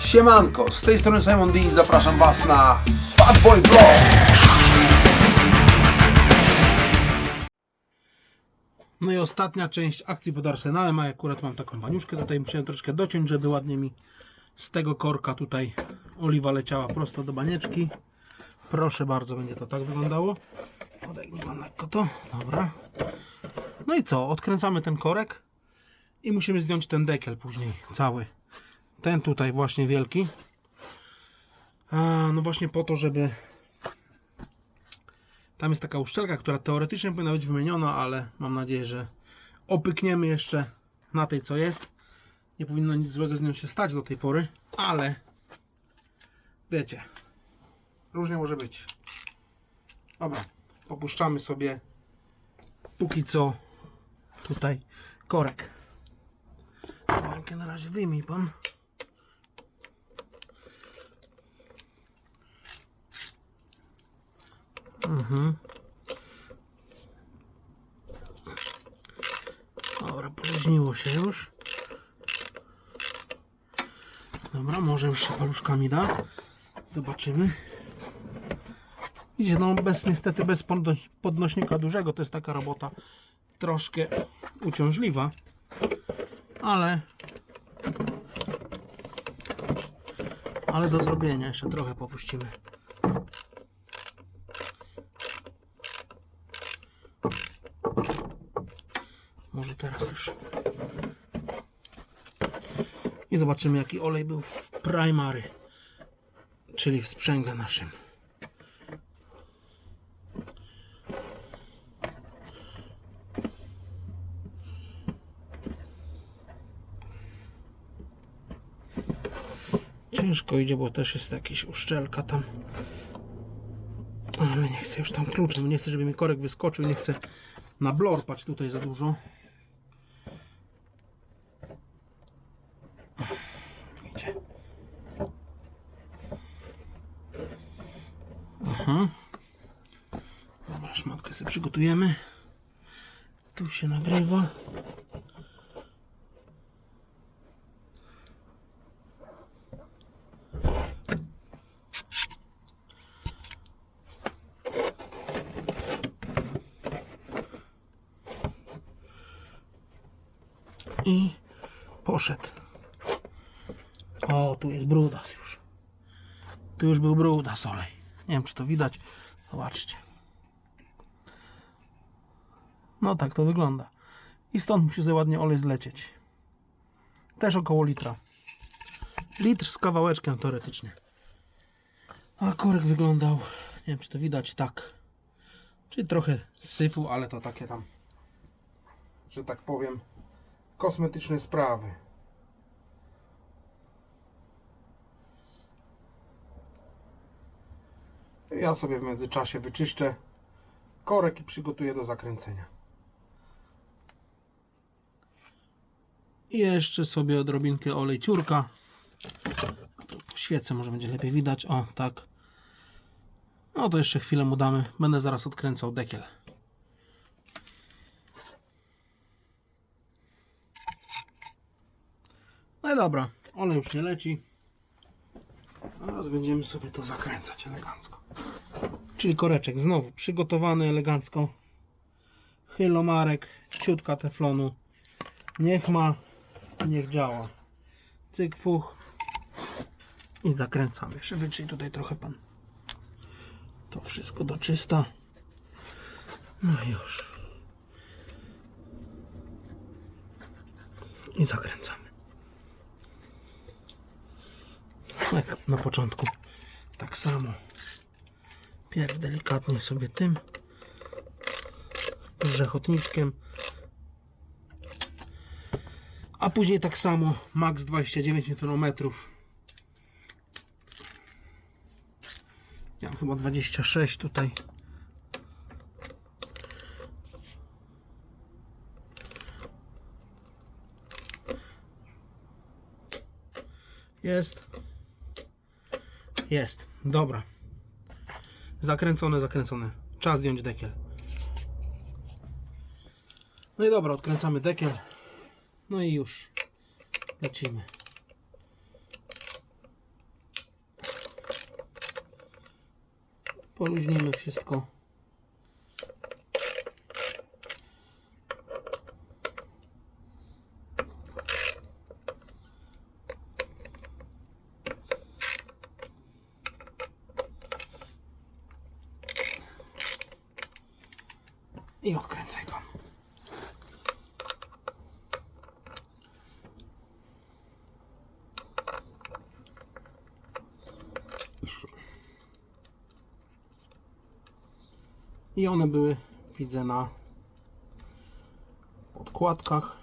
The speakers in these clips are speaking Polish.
Siemanko, z tej strony Simon D zapraszam Was na Fatboy Vlog. No i ostatnia część akcji pod arsenałem, a akurat mam taką baniuszkę, tutaj musiałem troszkę dociąć, żeby ładnie mi z tego korka tutaj oliwa leciała prosto do banieczki. Proszę bardzo, będzie to tak wyglądało. Odegnij pan lekko to, dobra. No i co, odkręcamy ten korek i musimy zdjąć ten dekiel później, cały. Ten tutaj właśnie wielki. A, no właśnie po to, żeby tam jest taka uszczelka, która teoretycznie powinna być wymieniona, ale mam nadzieję, że opykniemy jeszcze na tej, co jest. Nie powinno nic złego z nią się stać do tej pory, ale wiecie, różnie może być. Dobra, popuszczamy sobie póki co tutaj korek. Bańkę na razie wyjmij pan. Mhm. Dobra, poluźniło się już. Dobra, może już się paluszkami da. Zobaczymy. Idzie no bez, niestety bez podnoś- podnośnika dużego. To jest taka robota troszkę uciążliwa. Ale ale do zrobienia jeszcze trochę popuścimy. Może teraz już. I zobaczymy jaki olej był w primary, czyli w sprzęgle naszym. Ciężko idzie, bo też jest jakaś uszczelka tam. Ale nie chcę już tam kluczem, nie chcę, żeby mi korek wyskoczył, nie chcę na blorpać tutaj za dużo. Idzie. Aha. Dobra, szmatkę przygotujemy. Tu się nagrywa. I poszedł. O, tu jest brudas już. Tu już był brudas olej. Nie wiem, czy to widać. Zobaczcie. No tak to wygląda. I stąd musi za ładnie olej zlecieć. Też około litra. Litr z kawałeczkiem teoretycznie. A korek wyglądał, nie wiem czy to widać, tak. Czyli trochę syfu, ale to takie tam, że tak powiem, kosmetyczne sprawy. Ja sobie w międzyczasie wyczyszczę korek i przygotuję do zakręcenia. I jeszcze sobie odrobinkę olejciurka. Po świece może będzie lepiej widać. O, tak. No to jeszcze chwilę mu damy. Będę zaraz odkręcał dekiel. No i dobra, olej już nie leci. Teraz będziemy sobie to zakręcać elegancko. Czyli koreczek znowu przygotowany elegancko. Chylomarek, ciutka teflonu. Niech ma, niech działa. Cyk, fuch. I zakręcamy. Jeszcze wytrzyj tutaj trochę pan. To wszystko do czysta. No już. I zakręcamy. Jak na początku. Tak samo. Pierw delikatnie sobie tym grzechotniczkiem. A później tak samo max 29 Nm. Ja chyba 26 tutaj. Jest. Jest. Dobra. Zakręcone, zakręcone. Czas zdjąć dekiel. No i dobra, odkręcamy dekiel. No i już. Lecimy. Poluźnimy wszystko. I odkręcaj. I one były, widzę, na podkładkach.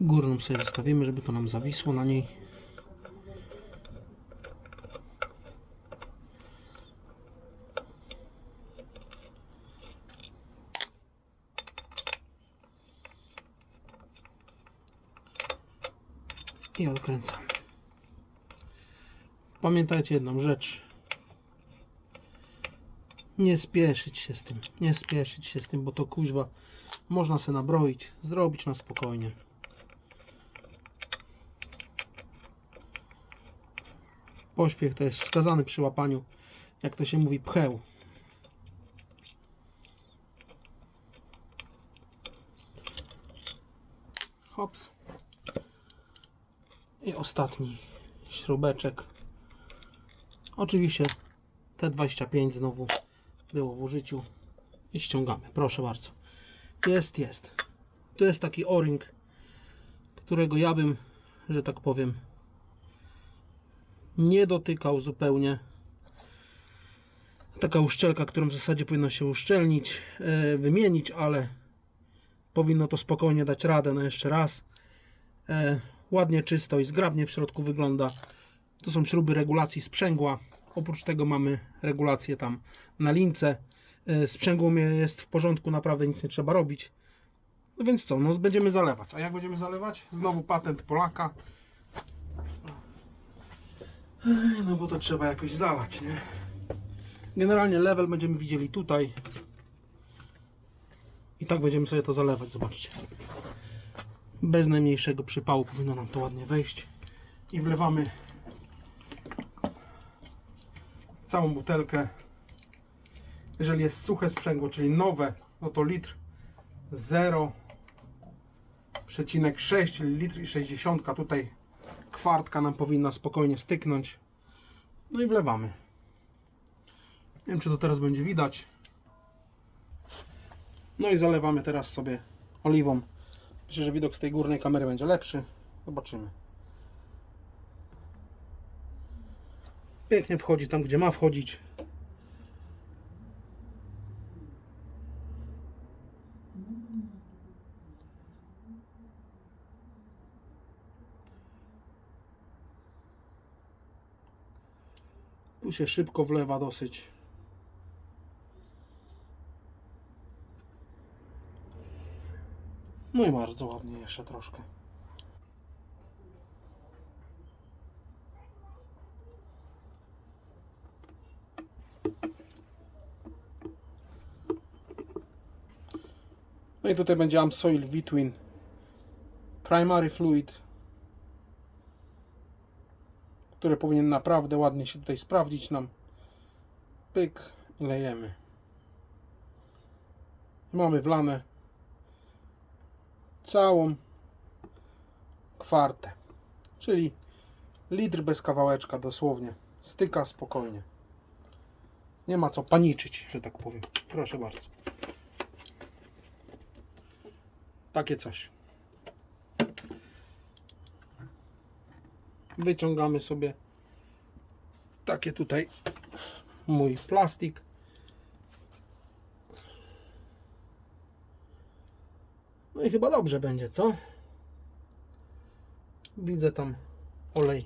Górną sobie zostawimy, żeby to nam zawisło na niej. Pamiętajcie jedną rzecz. Nie spieszyć się z tym. Nie spieszyć się z tym, bo to kuźwa można se nabroić, zrobić na spokojnie. Pośpiech to jest wskazany przy łapaniu, jak to się mówi, pcheł. Hops. I ostatni śrubeczek. Oczywiście T25 znowu było w użyciu. I ściągamy. Proszę bardzo. Jest, jest. To jest taki o-ring, którego ja bym, że tak powiem, nie dotykał zupełnie. Taka uszczelka, którą w zasadzie powinno się uszczelnić, e, wymienić, ale powinno to spokojnie dać radę. No jeszcze raz. E, ładnie czysto i zgrabnie w środku wygląda. To są śruby regulacji sprzęgła. Oprócz tego mamy regulację tam na lince. E, Sprzęgło jest w porządku, naprawdę nic nie trzeba robić. No więc co, no będziemy zalewać. A jak będziemy zalewać? Znowu patent Polaka. No bo to trzeba jakoś zalać, nie? Generalnie level będziemy widzieli tutaj. I tak będziemy sobie to zalewać, zobaczcie. Bez najmniejszego przypału powinno nam to ładnie wejść. I wlewamy całą butelkę. Jeżeli jest suche sprzęgło, czyli nowe, no to litr 0,6, czyli litr i 60. Tutaj kwartka nam powinna spokojnie styknąć. No i wlewamy. Nie wiem, czy to teraz będzie widać. No i zalewamy teraz sobie oliwą. Myślę, że widok z tej górnej kamery będzie lepszy. Zobaczymy. Pięknie wchodzi tam, gdzie ma wchodzić. Tu się szybko wlewa dosyć. No i bardzo ładnie jeszcze troszkę. No i tutaj będzie Amsoil Between Primary Fluid, który powinien naprawdę ładnie się tutaj sprawdzić nam. Pyk lejemy. Mamy wlane całą kwartę. Czyli litr bez kawałeczka dosłownie. Styka spokojnie. Nie ma co paniczyć, że tak powiem. Proszę bardzo. Takie coś. Wyciągamy sobie takie tutaj mój plastik. No i chyba dobrze będzie, co? Widzę tam olej,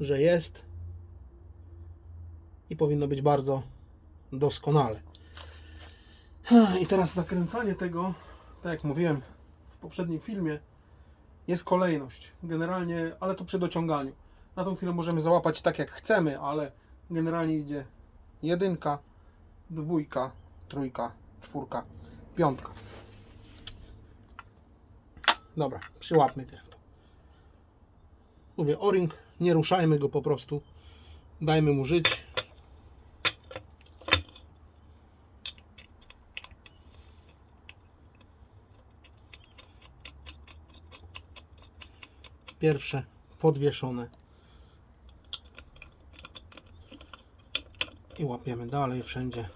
że jest i powinno być bardzo doskonale. I teraz zakręcanie tego, tak jak mówiłem w poprzednim filmie, jest kolejność. Generalnie, ale to przy dociąganiu. Na tą chwilę możemy załapać tak jak chcemy, ale generalnie idzie jedynka, dwójka, trójka, czwórka, Piątka. Dobra, przyłapmy pierw to. Mówię, o-ring, nie ruszajmy go po prostu. Dajmy mu żyć. Pierwsze podwieszone. I łapiemy dalej wszędzie.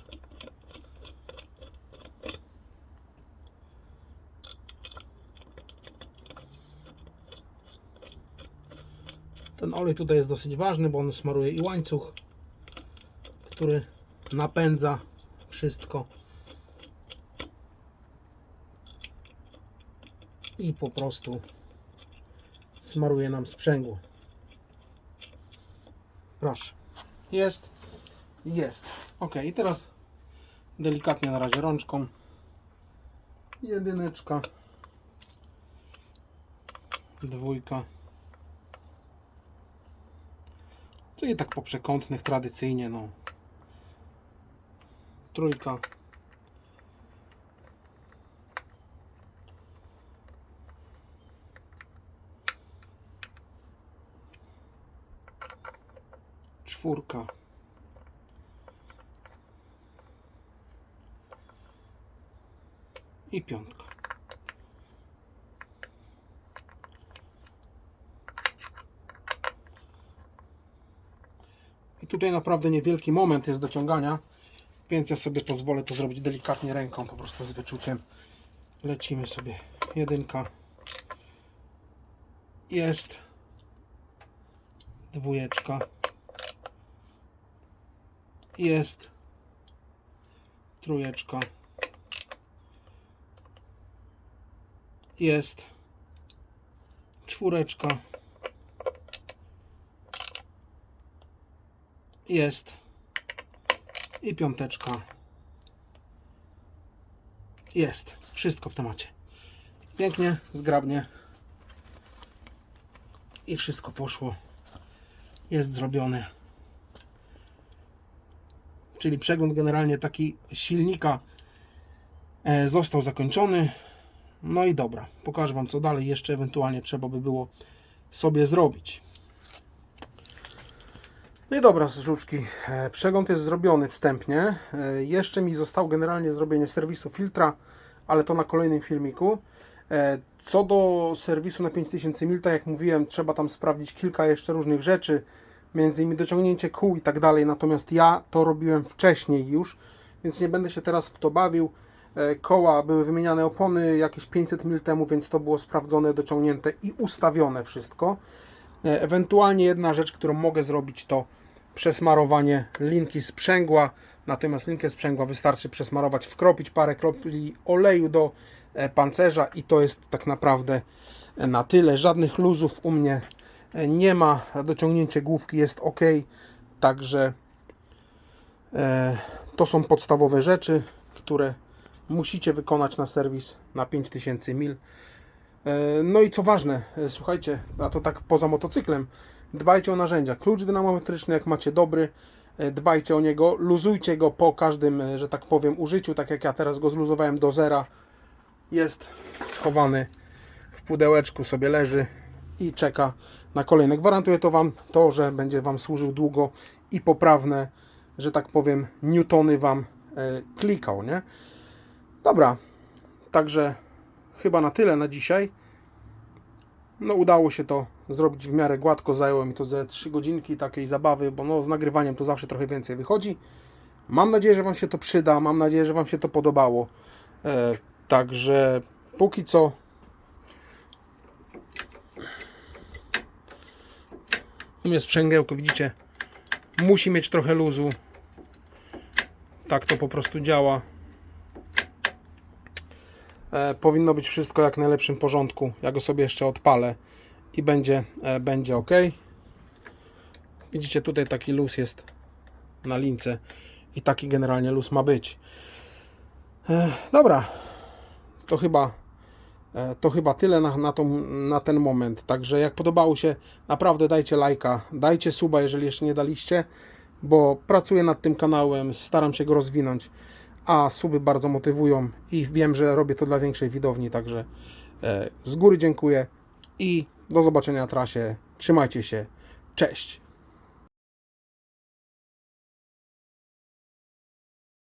Ten olej tutaj jest dosyć ważny, bo on smaruje i łańcuch, który napędza wszystko. I po prostu smaruje nam sprzęgło. Proszę. Jest. Jest. Ok, i teraz delikatnie na razie rączką. Jedyneczka. Dwójka. Czyli tak po przekątnych tradycyjnie, no. Trójka. Czwórka. I piątka. I tutaj naprawdę niewielki moment jest do ciągania, więc ja sobie pozwolę to zrobić delikatnie ręką, po prostu z wyczuciem. Lecimy sobie. Jedynka. Jest. Dwójeczka. Jest. Trójeczka. Jest. Czwóreczka. Jest. I piąteczka. Jest. Wszystko w temacie. Pięknie, zgrabnie. I wszystko poszło. Jest zrobione. Czyli przegląd generalnie taki silnika e, został zakończony. No i dobra, pokażę Wam co dalej jeszcze ewentualnie trzeba by było sobie zrobić. No i dobra, żuczki, e, przegląd jest zrobiony wstępnie. E, Jeszcze mi zostało generalnie zrobienie serwisu filtra, ale to na kolejnym filmiku. E, Co do serwisu na 5000 mil, tak jak mówiłem, trzeba tam sprawdzić kilka jeszcze różnych rzeczy, między innymi dociągnięcie kół i tak dalej, natomiast ja to robiłem wcześniej już, więc nie będę się teraz w to bawił. Koła były wymieniane opony jakieś 500 mil temu, więc to było sprawdzone, dociągnięte i ustawione wszystko. Ewentualnie jedna rzecz, którą mogę zrobić to przesmarowanie linki sprzęgła. Natomiast linkę sprzęgła wystarczy przesmarować, wkropić parę kropli oleju do e, pancerza i to jest tak naprawdę e, na tyle. Żadnych luzów u mnie e, nie ma. Dociągnięcie główki jest ok. Także to są podstawowe rzeczy, które musicie wykonać na serwis na 5000 mil. No i co ważne, słuchajcie, a to tak poza motocyklem, dbajcie o narzędzia. Klucz dynamometryczny, jak macie dobry, e, dbajcie o niego, luzujcie go po każdym, e, że tak powiem, użyciu, tak jak ja teraz go zluzowałem do zera. Jest schowany w pudełeczku, sobie leży i czeka na kolejne. Gwarantuję to Wam to, że będzie Wam służył długo i poprawne, że tak powiem, newtony Wam e, klikał, nie? Dobra, także chyba na tyle na dzisiaj. No udało się to zrobić w miarę gładko, zajęło mi to ze 3 godzinki takiej zabawy, bo no z nagrywaniem to zawsze trochę więcej wychodzi. Mam nadzieję, że Wam się to przyda, mam nadzieję, że Wam się to podobało. E, także póki co u mnie sprzęgiełko, widzicie, musi mieć trochę luzu. Tak to po prostu działa. E, powinno być wszystko jak w najlepszym porządku. Ja go sobie jeszcze odpalę i będzie, e, będzie ok. Widzicie, tutaj taki luz jest na lince i taki generalnie luz ma być. E, dobra, to chyba to chyba tyle na, na, tą, na ten moment. Także jak podobało się, naprawdę dajcie lajka, dajcie suba, jeżeli jeszcze nie daliście, bo pracuję nad tym kanałem, staram się go rozwinąć. A suby bardzo motywują i wiem, że robię to dla większej widowni, także e, z góry dziękuję i do zobaczenia na trasie. Trzymajcie się. Cześć!